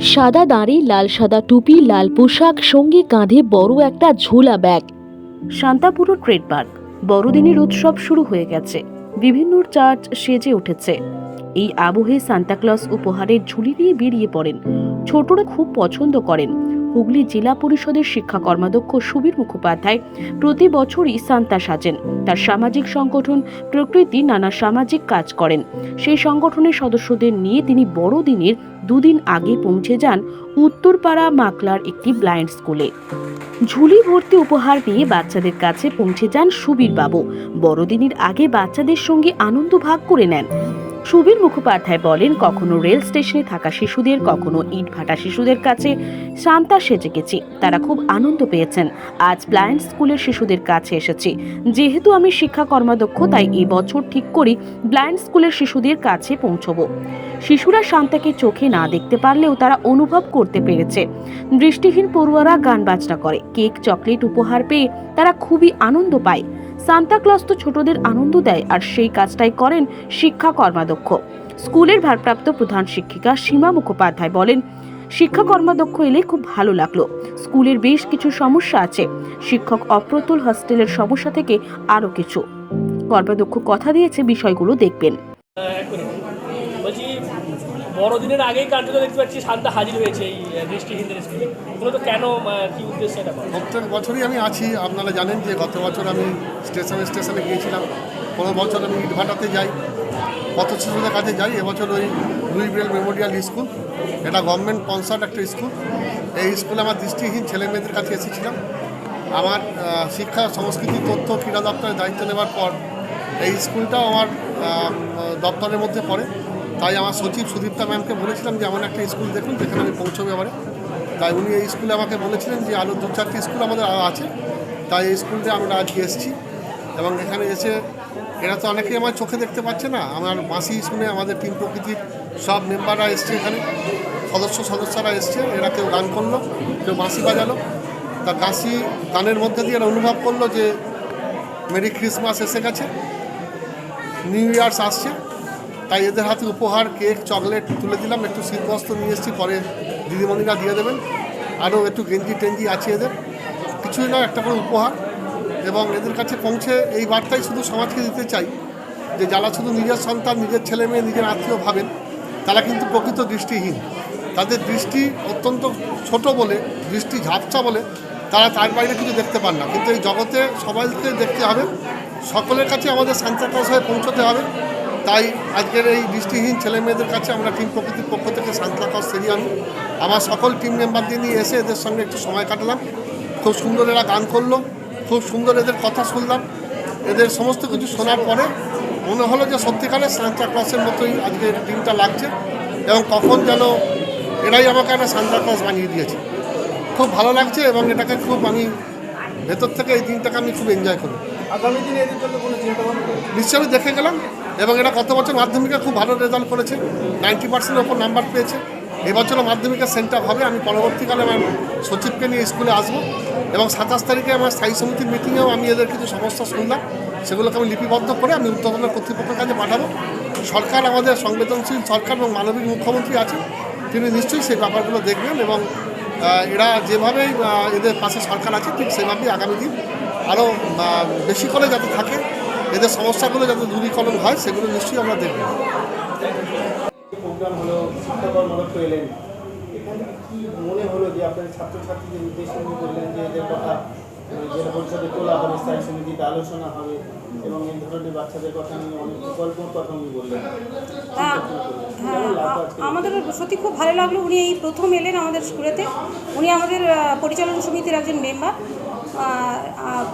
সাদা দাঁড়ি, লাল সাদা টুপি, লাল পোশাক, সঙ্গে কাঁধে বড় একটা ঝোলা ব্যাগ। শান্তাপুর trade park. বড়দিনের উৎসব শুরু হয়ে গেছে। বিভিন্ন চার্চ সেজে উঠেছে। এই আবহে সান্তাক্লস উপহারের ঝুলি নিয়ে বেরিয়ে পড়েন। ছোটরা খুব পছন্দ করেন। হুগলি জেলা পরিষদের শিক্ষা কর্মাধ্যক্ষ সুবীর মুখোপাধ্যায় প্রতি বছরই সান্তা সাজেন। তার সামাজিক সংগঠন প্রকৃতি নানা সামাজিক কাজ করেন। সেই সংগঠনের সদস্যদের নিয়ে তিনি বড়দিনের দুদিন আগে পৌঁছে যান উত্তরপাড়া মাকলার একটি ব্লাইন্ড স্কুলে। ঝুলি ভর্তি উপহার নিয়ে বাচ্চাদের কাছে পৌঁছে যান সুবীর বাবু বড়দিনের আগে বাচ্চাদের সঙ্গে আনন্দ ভাগ করে নেন। সুবীর মুখোপাধ্যায় বলেন, কখনো রেল স্টেশনে থাকা শিশুদের, কখনো ইট ভাটা শিশুদের কাছে শান্তা সেজে গেছি। তারা খুব আনন্দ পেয়েছেন। আজ ব্লাইন্ড স্কুলের শিশুদের কাছে এসেছি। যেহেতু আমি শিক্ষা কর্মাধ্যক্ষ, তাই এবছর ঠিক করি ব্লাইন্ড স্কুলের শিশুদের কাছে পৌঁছবো। শিশুরা শান্তাকে চোখে না দেখতে পারলেও তারা অনুভব করতে পেরেছে। দৃষ্টিহীন পড়ুয়ারা গান বাজনা করে। কেক, চকলেট উপহার পেয়ে তারা খুবই আনন্দ পায়। সান্তাক্লজ তো ছোটদের আনন্দ দেয় আর সেই কাজটাই করেন শিক্ষা কর্মাধ্যক্ষ। স্কুলের ভারপ্রাপ্ত প্রধান শিক্ষিকা সীমা মুখোপাধ্যায় বলেন, শিক্ষা কর্মাধ্যক্ষ এলে খুব ভালো লাগল। স্কুলের বেশ কিছু সমস্যা আছে। শিক্ষক অপ্রতুল হস্টেলের সমস্যা থেকে আরও কিছু। কর্মাধ্যক্ষ কথা দিয়েছে, বিষয়গুলো দেখবেন। বলছি বড়দিনের আগেই কার্যত দেখতে পাচ্ছি শান্তা হাজির হয়েছে এই আহ, দৃষ্টিহীনদের স্কুলে। মূলত কেন কি উদ্দেশ্যে এটা? প্রত্যেক বছরই আমি আছি আপনারা জানেন যে গত বছর আমি স্টেশনে স্টেশনে গিয়েছিলাম। কোনো বছর আমি ইটভাটাতে যাই পথ শিশুদের কাছে যাই। এবছর ওই লুইবেল মেমোরিয়াল স্কুল এটা গভর্নমেন্ট স্পন্সার্ড একটা স্কুল। এই স্কুলে আমার দৃষ্টিহীন ছেলে মেয়েদের কাছে এসেছিলাম। আমার শিক্ষা সংস্কৃতি তথ্য ক্রীড়া দপ্তরের দায়িত্ব নেওয়ার পর এই স্কুলটাও আমার দপ্তরের মধ্যে পড়ে। তাই আমার সচিব সুদীপ্তা ম্যামকে বলেছিলাম যে, এমন একটা স্কুল দেখুন যেখানে আমি পৌঁছবে এবারে। তাই উনি এই স্কুলে আমাকে বলেছিলেন যে আরও দু চারটি স্কুল আমাদের আছে। তাই এই স্কুলটা আমরা আজকে এসেছি এবং এখানে এসে এরা তো অনেকেই আমার চোখে দেখতে পাচ্ছে না। আমার মাসি শুনে আমাদের টিম প্রকৃতির সব মেম্বাররা এসছে এখানে। সদস্য সদস্যরা এসছে, এরা কেউ গান করল, কেউ বাঁশি বাজালো। তা কাশি গানের মধ্যে দিয়ে এরা অনুভব করল যে, মেরি ক্রিসমাস এসে গেছে। নিউ ইয়ার্স আসছে। তাই এদের হাতে উপহার, কেক, চকলেট তুলে দিলাম। একটু শীতবস্ত্র নিয়ে এসেছি, পরে দিদিমণিরা দিয়ে দেবেন। আরও একটু গেঞ্জি টেঞ্জি আছে এদের। কিছুই না একটা করে উপহার। এবং এদের কাছে পৌঁছে এই বার্তাই শুধু সমাজকে দিতে চাই, যে যারা শুধু নিজের সন্তান, নিজের ছেলে মেয়ে, নিজের আত্মীয় ভাবেন, তারা কিন্তু প্রকৃত দৃষ্টিহীন। তাদের দৃষ্টি অত্যন্ত ছোট বলে, দৃষ্টি ঝাপসা বলে, তারা তার বাইরে কিছু দেখতে পান না। কিন্তু এই জগতে সবাইকে দেখতে হবে, সকলের কাছে আমাদের সান্তাক্লজ হয়ে পৌঁছতে হবে। তাই আজকের এই দৃষ্টিহীন ছেলে মেয়েদের কাছে আমরা টিম প্রকৃতির পক্ষ থেকে সান্তাক্লজ সেরিয়ে আনি আমার সকল টিম মেম্বারদের নিয়ে এসে এদের সঙ্গে একটু সময় কাটালাম খুব সুন্দর এরা গান করল খুব সুন্দর এদের কথা শুনলাম এদের সমস্ত কিছু শোনার পরে মনে হলো যে সত্যিকারের সান্তা ক্লাসের মতোই আজকের টিমটা লাগছে এবং কখন যেন এরাই আমাকে একটা সান্তা ক্লাস বানিয়ে দিয়েছে। খুব ভালো লাগছে এবং এটাকে খুব আমি ভেতর থেকে এই দিনটাকে আমি খুব এনজয় করি। আগামী দিনে এদের জন্য কোনো নিশ্চয়ই দেখে গেলাম। এবং এটা গত বছর মাধ্যমিকে খুব ভালো রেজাল্ট করেছে। নাইনটি পার্সেন্টের ওপর নাম্বার পেয়েছে। এবছরও মাধ্যমিকের সেন্টার হবে। আমি পরবর্তীকালে আমার সচিবকে নিয়ে স্কুলে আসব। এবং সাতাশ তারিখে আমার স্থায়ী সমিতির মিটিংয়েও আমি এদের কিছু সমস্যা শুনলাম। সেগুলোকে আমি লিপিবদ্ধ করে আমি উত্তরণের কর্তৃপক্ষের কাছে পাঠাবো। সরকার আমাদের সংবেদনশীল সরকার এবং মানবিক মুখ্যমন্ত্রী আছেন। তিনি নিশ্চয়ই সেই ব্যাপারগুলো দেখবেন এবং এরা যেভাবেই এদের পাশে সরকার আছে, ঠিক সেভাবেই আগামী দিন আরও বেশি করে যাতে থাকে এদের সমস্যাগুলো যাতে দূরীকরণ হয় সেগুলো নিশ্চয়ই আমরা দেখব। প্রোগ্রাম হলো শিক্ষকর মদত এলেন। এখানে কি মনে হলো যে আপনাদের ছাত্রছাত্রীদের উদ্দেশ্যে উনি বললেন যে এদের কথা আহ, জেলা পরিষদে তোলা হবে স্থায়ী সমিতিতে আলোচনা হবে এবং এই ধরনের বাচ্চাদের কথা নিয়ে অনেক কথা উনি বললেন। হ্যাঁ হ্যাঁ? আমাদের সত্যি খুব ভালো লাগল। উনি এই প্রথম এলেন আমাদের স্কুলেতে। উনি আমাদের পরিচালনা সমিতির একজন মেম্বার।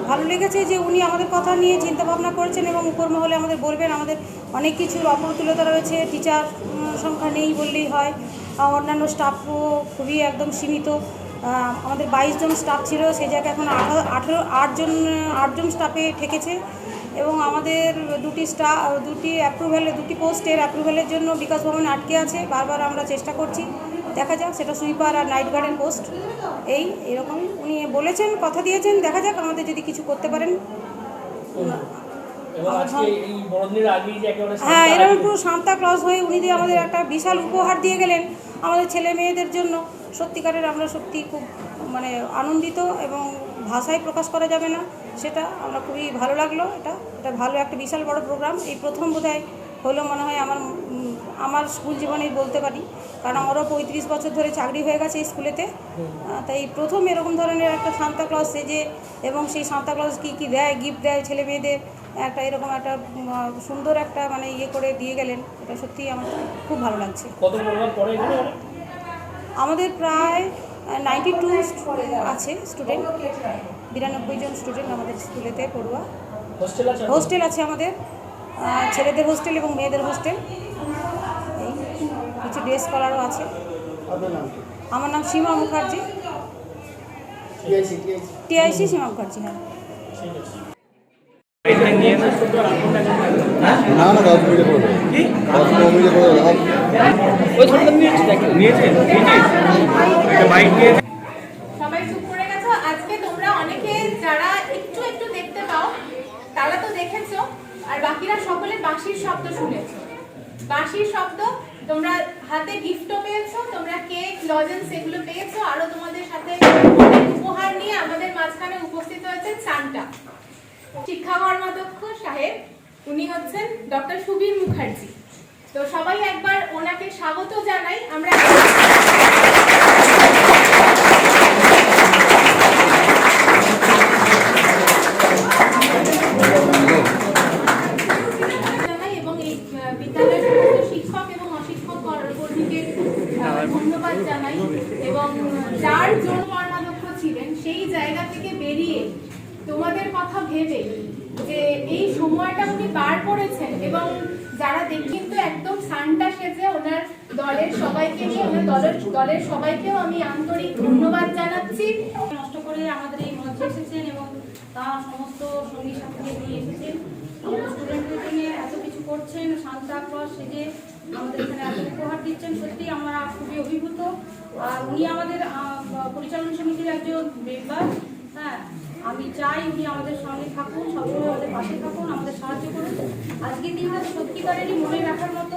ভালো লেগেছে যে উনি আমাদের কথা নিয়ে চিন্তা ভাবনা করেছেন এবং উপর মহলে আমাদের বলবেন, আমাদের অনেক কিছুর অপ্রতুলতা রয়েছে, টিচার সংখ্যা নেই বললেই হয়। অন্যান্য স্টাফও খুবই একদম সীমিত। আমাদের বাইশ জন স্টাফ ছিল, সেই জায়গায় এখন আঠারো, আঠেরো, আটজন আটজন স্টাফে ঠেকেছে। এবং আমাদের দুটি স্টা দুটি অ্যাপ্রুভ্যালে দুটি পোস্টের অ্যাপ্রুভ্যালের জন্য বিকাশ ভবনে আটকে আছে। বারবার আমরা চেষ্টা করছি। দেখা যাক সেটা সুইপার আর নাইট গার্ডেন পোস্ট এই এরকম উনি বলেছেন কথা দিয়েছেন। দেখা যাক আমাদের যদি কিছু করতে পারেন। হ্যাঁ এরকম পুরো সান্তা ক্লজ হয়ে উনি যে আমাদের একটা বিশাল উপহার দিয়ে গেলেন আমাদের ছেলে মেয়েদের জন্য সত্যিকারের আমরা সত্যি খুব মানে আনন্দিত এবং ভাষায় প্রকাশ করা যাবে না, সেটা আমরা খুবই ভালো লাগল। এটা এটা ভালো একটা বিশাল বড় প্রোগ্রাম এই প্রথম বোধহয় হলো মনে হয় আমার আমার স্কুল জীবনেই বলতে পারি। কারণ আমারও পঁয়ত্রিশ বছর ধরে চাকরি হয়ে গেছে স্কুলেতে তাই প্রথম এরকম ধরনের একটা সান্তা ক্লজ সেজে এবং সেই সান্তা ক্লজ কী কী দেয় গিফট দেয় ছেলে মেয়েদের একটা এরকম একটা সুন্দর একটা মানে ইয়ে করে দিয়ে গেলেন। এটা সত্যিই আমার খুব ভালো লাগছে। আমাদের প্রায় নাইনটি টু আছে স্টুডেন্ট বিরানব্বই জন স্টুডেন্ট আমাদের স্কুলেতে পড়ুয়া। হোস্টেল আছে আমাদের। ছেলেদের হোস্টেল এবং মেয়েদের হোস্টেল এই কিছু ডে স্কলারও আছে। আমার নাম সীমা মুখার্জি। টিআইসি সীমা মুখার্জি হ্যাঁ। তারা তো দেখেছ, আর বাকিরা সকলে বাঁশির শব্দ শুনেছো। বাঁশির শব্দ তোমরা হাতে গিফটও পেয়েছ, তোমরা কেক লজেন্স এগুলো পেয়েছ, আরও তোমাদের সাথে উপহার নিয়ে আমাদের মাঝখানে উপস্থিত হয়েছে সান্টা শিক্ষা কর্মাধ্যক্ষ সাহেব, উনি হচ্ছেন ডক্টর সুবীর মুখার্জি। তো সবাই একবার ওনাকে স্বাগত জানাই। আমরা ধন্যবাদ জানাই। এবং যার জন্য কর্মাধ্যক্ষ ছিলেন, সেই জায়গা থেকে বেরিয়ে তোমাদের কথা ভেবে যে এই সময়টা উনি বার করেছেন এবং যারা দেখ তো একদম সানটা সেজে ওনার দলের সবাইকে নিয়ে, ওনার দলের দলের সবাইকেও আমি আন্তরিক ধন্যবাদ জানাচ্ছি। নষ্ট করে আমাদের এই মঞ্চে এসেছেন এবং তার সমস্ত সঙ্গী সাথীকে নিয়ে এসেছেন। আমাদের স্টুডেন্টদের জন্য এত কিছু করছেন সান্তা ক্লজ সেজে আমাদের এখানে এত উপহার দিচ্ছেন, সত্যি আমরা খুবই অভিভূত। আর উনি আমাদের পরিচালন সমিতির একজন মেম্বার হ্যাঁ। আমি চাই উনি আমাদের সঙ্গে থাকুন, সবসময় আমাদের পাশে থাকুন, আমাদের সাহায্য করুন। আজকের দিনটা সত্যিকারেরই মনে রাখার মতো